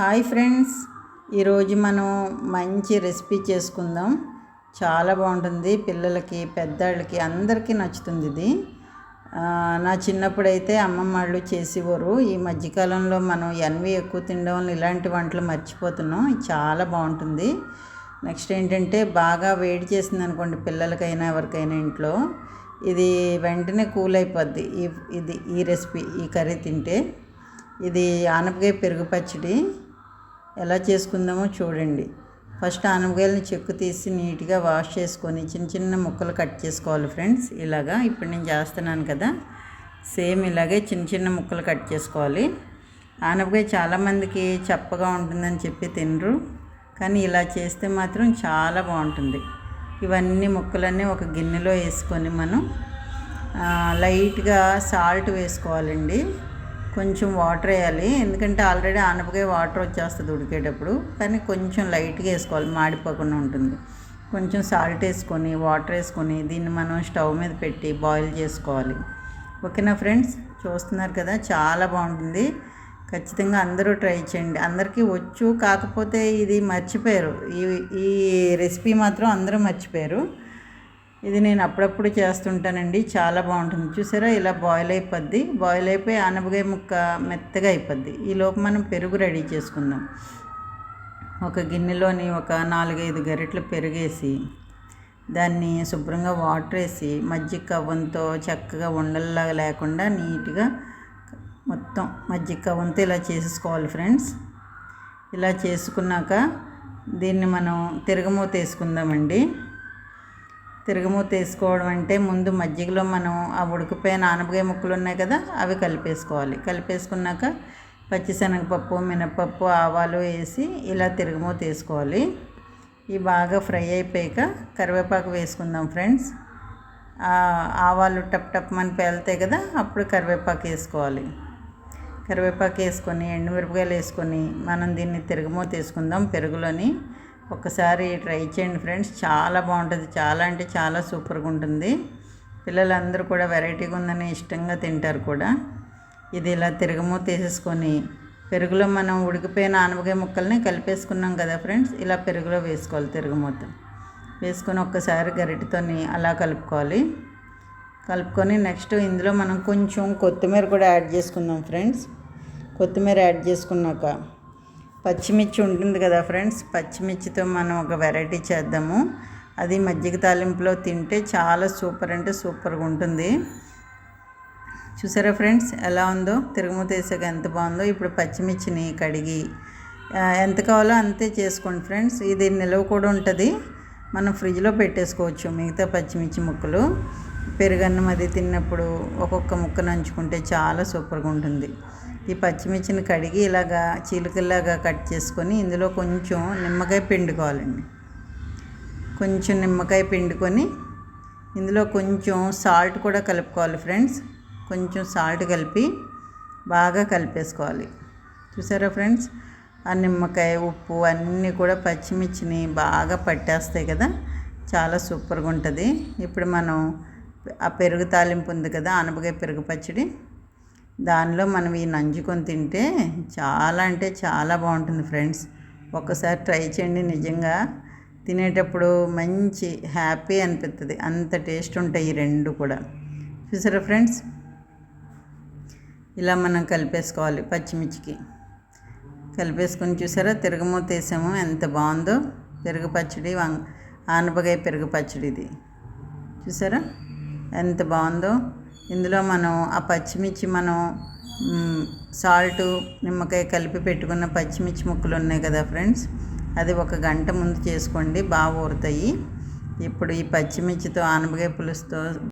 Hi friends. ఈరోజు మనం మంచి రెసిపీ చేసుకుందాం. చాలా బాగుంటుంది. పిల్లలకి పెద్దవాళ్ళకి అందరికీ నచ్చుతుంది ఇది. నా చిన్నప్పుడైతే అమ్మమ్మ వాళ్ళు చేసేవారు. ఈ మధ్యకాలంలో మనం ఎన్వి ఎక్కువ తినడం వల్ల ఇలాంటి వంటలు మర్చిపోతున్నాం. చాలా బాగుంటుంది. నెక్స్ట్ ఏంటంటే బాగా వేడి చేసింది అనుకోండి పిల్లలకైనా ఎవరికైనా ఇంట్లో. ఇది వెంటనే కూల్ అయిపోద్ది. ఈ ఇది ఈ రెసిపీ ఈ కర్రీ తింటే. ఇది ఆనపకాయ పెరుగు పచ్చడి. ఎలా చేసుకుందామో చూడండి. ఫస్ట్ ఆనపకాయలని చెక్కు తీసి నీట్గా వాష్ చేసుకొని చిన్న చిన్న ముక్కలు కట్ చేసుకోవాలి ఫ్రెండ్స్. ఇలాగా ఇప్పుడు నేను చేస్తున్నాను కదా. సేమ్ ఇలాగే చిన్న చిన్న ముక్కలు కట్ చేసుకోవాలి. ఆనపకాయ చాలామందికి చప్పగా ఉంటుందని చెప్పి తినరు. కానీ ఇలా చేస్తే మాత్రం చాలా బాగుంటుంది. ఇవన్నీ ముక్కలన్నీ ఒక గిన్నెలో వేసుకొని మనం లైట్గా సాల్ట్ వేసుకోవాలండి. కొంచెం వాటర్ వేయాలి. ఎందుకంటే ఆల్రెడీ ఆనపకాయ వాటర్ వచ్చేస్తుంది ఉడికేటప్పుడు. కానీ కొంచెం లైట్గా వేసుకోవాలి. మాడిపోకుండా ఉంటుంది. కొంచెం సాల్ట్ వేసుకొని వాటర్ వేసుకొని దీన్ని మనం స్టవ్ మీద పెట్టి బాయిల్ చేసుకోవాలి. ఓకేనా ఫ్రెండ్స్ చూస్తున్నారు కదా? చాలా బాగుంటుంది. ఖచ్చితంగా అందరూ ట్రై చేయండి. అందరికీ వచ్చు. కాకపోతే ఇది మర్చిపోయారు. ఈ ఈ రెసిపీ మాత్రం అందరూ మర్చిపోయారు. ఇది నేను అప్పుడప్పుడు చేస్తుంటానండి. చాలా బాగుంటుంది. చూసారా? ఇలా బాయిల్ అయిపోద్ది. బాయిల్ అయిపోయి ఆనపకాయ ముక్క మెత్తగా అయిపోద్ది. ఈలోపు మనం పెరుగు రెడీ చేసుకుందాం. ఒక గిన్నెలోని ఒక నాలుగైదు గరిటెలు పెరుగేసి దాన్ని శుభ్రంగా వాటర్ వేసి మజ్జిగ కవ్వంతో చక్కగా ఉండల్లాగా లేకుండా నీట్గా మొత్తం మజ్జిగ కవ్వంతో ఇలా చేసేసుకోవాలి ఫ్రెండ్స్. ఇలా చేసుకున్నాక దీన్ని మనం తిరగమూత వేసుకుందామండి. తిరగమూత వేసుకోవడం అంటే ముందు మజ్జిగలో మనం ఆ ఉడికిపోయిన ఆనపకాయ ముక్కలు ఉన్నాయి కదా అవి కలిపేసుకోవాలి. కలిపేసుకున్నాక పచ్చిశనగపప్పు మినపప్పు ఆవాలు వేసి ఇలా తిరగమూత వేసుకోవాలి ఇవి బాగా ఫ్రై అయిపోయాక కరివేపాకు వేసుకుందాం ఫ్రెండ్స్. ఆవాలు టప్ టప్ మన పేలుతాయి కదా అప్పుడు కరివేపాకు వేసుకోవాలి. కరివేపాకు వేసుకొని ఎండుమిరపకాయలు వేసుకొని మనం దీన్ని తిరగమూత వేసుకుందాం పెరుగులోని. ఒకసారి ట్రై చేయండి ఫ్రెండ్స్. చాలా బాగుంటుంది. చాలా అంటే చాలా సూపర్గా ఉంటుంది. పిల్లలందరూ కూడా వెరైటీగా ఉందని ఇష్టంగా తింటారు కూడా. ఇది ఇలా తిరగమూత తీసేసుకొని పెరుగులో మనం ఉడికిపోయిన ఆనపకాయ ముక్కల్ని కలిపేసుకున్నాం కదా ఫ్రెండ్స్ ఇలా పెరుగులో వేసుకోవాలి తిరగమూత. వేసుకొని ఒక్కసారి గరిటతోని అలా కలుపుకోవాలి. కలుపుకొని నెక్స్ట్ ఇందులో మనం కొంచెం కొత్తిమీర కూడా యాడ్ చేసుకుందాం ఫ్రెండ్స్. కొత్తిమీర యాడ్ చేసుకున్నాక పచ్చిమిర్చి ఉంటుంది కదా ఫ్రెండ్స్ పచ్చిమిర్చితో మనం ఒక వెరైటీ చేద్దాము. అది మజ్జిగ తాలింపులో తింటే చాలా సూపర్ అంటే సూపర్గా ఉంటుంది. చూసారా ఫ్రెండ్స్ ఎలా ఉందో? తిరుగుమూత వేసాక ఎంత బాగుందో. ఇప్పుడు పచ్చిమిర్చిని కడిగి ఎంత కావాలో అంతే చేసుకోండి ఫ్రెండ్స్. ఇది నిల్వ కూడా ఉంటుంది. మనం ఫ్రిడ్జ్లో పెట్టేసుకోవచ్చు మిగతా పచ్చిమిర్చి ముక్కలు. పెరుగన్నం అది తిన్నప్పుడు ఒక్కొక్క ముక్క నంచుకుంటే చాలా సూపర్గా ఉంటుంది. ఈ పచ్చిమిర్చిని కడిగి ఇలాగా చీలికల్లాగా కట్ చేసుకొని ఇందులో కొంచెం నిమ్మకాయ పిండుకోవాలండి. కొంచెం నిమ్మకాయ పిండుకొని ఇందులో కొంచెం సాల్ట్ కూడా కలుపుకోవాలి ఫ్రెండ్స్. కొంచెం సాల్ట్ కలిపి బాగా కలిపేసుకోవాలి. చూసారా ఫ్రెండ్స్? ఆ నిమ్మకాయ ఉప్పు అన్నీ కూడా పచ్చిమిర్చిని బాగా పట్టేస్తాయి కదా. చాలా సూపర్గా ఉంటుంది. ఇప్పుడు మనం ఆ పెరుగు తాలింపు ఉంది కదా అనపకాయ పెరుగు పచ్చడి. దానిలో మనం ఈ నంజుకొని తింటే చాలా అంటే చాలా బాగుంటుంది ఫ్రెండ్స్. ఒక్కసారి ట్రై చేయండి నిజంగా. తినేటప్పుడు మంచి హ్యాపీ అనిపిస్తుంది అంత టేస్ట్ ఉంటాయి ఈ రెండు కూడా. చూసారా ఫ్రెండ్స్? ఇలా మనం కలిపేసుకోవాలి పచ్చిమిర్చికి. కలిపేసుకొని చూసారా? తిరగమూత వేసాము ఎంత బాగుందో. పెరుగు పచ్చడి ఆనపకాయ పెరుగు పచ్చడి ఇది చూసారా? ఎంత బాగుందో. ఇందులో మనం ఆ పచ్చిమిర్చి మనం సాల్ట్ నిమ్మకాయ కలిపి పెట్టుకున్న పచ్చిమిర్చి ముక్కలు ఉన్నాయి కదా ఫ్రెండ్స్. అది ఒక గంట ముందు చేసుకోండి బాగా ఊరుతాయి. ఇప్పుడు ఈ పచ్చిమిర్చితో ఆనపకాయ పులుసుతో